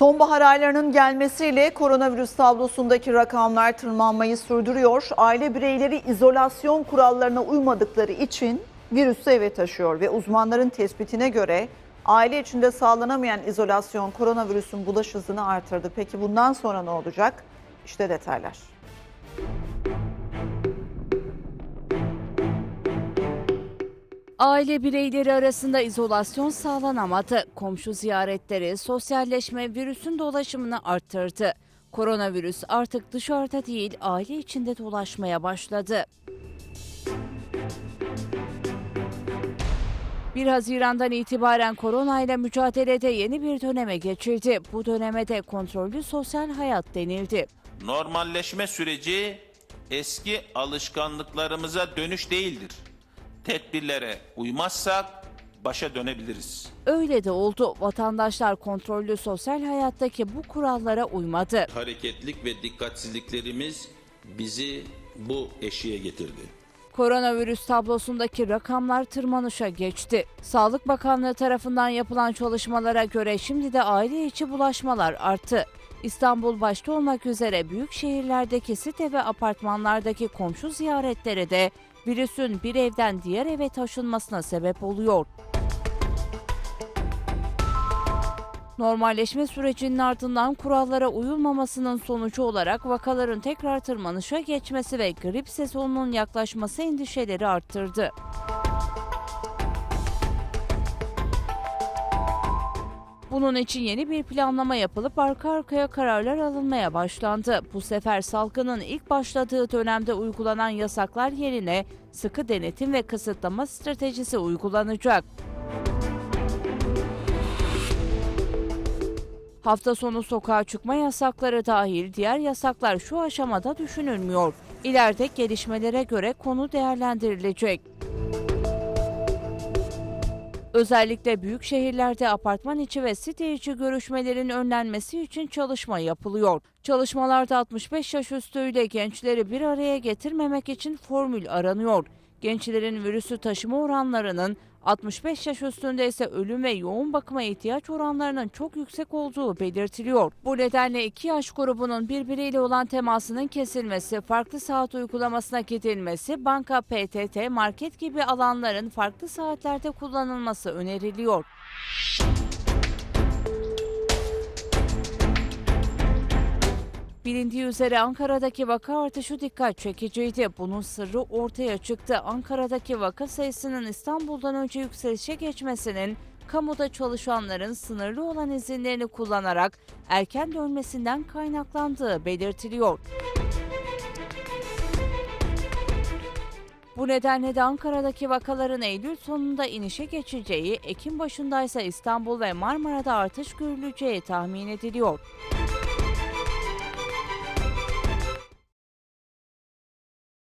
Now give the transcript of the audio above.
Sonbahar aylarının gelmesiyle koronavirüs tablosundaki rakamlar tırmanmayı sürdürüyor. Aile bireyleri izolasyon kurallarına uymadıkları için virüsü eve taşıyor ve uzmanların tespitine göre aile içinde sağlanamayan izolasyon koronavirüsün bulaş hızını artırdı. Peki bundan sonra ne olacak? İşte detaylar. Aile bireyleri arasında izolasyon sağlanamadı. Komşu ziyaretleri, sosyalleşme virüsün dolaşımını arttırdı. Koronavirüs artık dışarıda değil aile içinde dolaşmaya başladı. 1 Haziran'dan itibaren koronayla mücadelede yeni bir döneme geçildi. Bu döneme de kontrollü sosyal hayat denildi. Normalleşme süreci eski alışkanlıklarımıza dönüş değildir. Tedbirlere uymazsak başa dönebiliriz. Öyle de oldu. Vatandaşlar kontrollü sosyal hayattaki bu kurallara uymadı. Hareketlik ve dikkatsizliklerimiz bizi bu eşiğe getirdi. Koronavirüs tablosundaki rakamlar tırmanışa geçti. Sağlık Bakanlığı tarafından yapılan çalışmalara göre şimdi de aile içi bulaşmalar arttı. İstanbul başta olmak üzere büyük şehirlerdeki site ve apartmanlardaki komşu ziyaretleri de virüsün bir evden diğer eve taşınmasına sebep oluyor. Normalleşme sürecinin ardından kurallara uyulmamasının sonucu olarak vakaların tekrar tırmanışa geçmesi ve grip sezonunun yaklaşması endişeleri arttırdı. Bunun için yeni bir planlama yapılıp arka arkaya kararlar alınmaya başlandı. Bu sefer salgının ilk başladığı dönemde uygulanan yasaklar yerine sıkı denetim ve kısıtlama stratejisi uygulanacak. Hafta sonu sokağa çıkma yasakları dahil diğer yasaklar şu aşamada düşünülmüyor. İleride gelişmelere göre konu değerlendirilecek. Özellikle büyük şehirlerde apartman içi ve site içi görüşmelerin önlenmesi için çalışma yapılıyor. Çalışmalarda 65 yaş üstüyle gençleri bir araya getirmemek için formül aranıyor. Gençlerin virüsü taşıma oranlarının 65 yaş üstünde ise ölüm ve yoğun bakıma ihtiyaç oranlarının çok yüksek olduğu belirtiliyor. Bu nedenle 2 yaş grubunun birbiriyle olan temasının kesilmesi, farklı saat uygulamasına gidilmesi, banka, PTT, market gibi alanların farklı saatlerde kullanılması öneriliyor. Bilindiği üzere Ankara'daki vaka artışı dikkat çekiciydi. Bunun sırrı ortaya çıktı. Ankara'daki vaka sayısının İstanbul'dan önce yükselişe geçmesinin kamuda çalışanların sınırlı olan izinlerini kullanarak erken dönmesinden kaynaklandığı belirtiliyor. Bu nedenle de Ankara'daki vakaların Eylül sonunda inişe geçeceği, Ekim başındaysa İstanbul ve Marmara'da artış görüleceği tahmin ediliyor.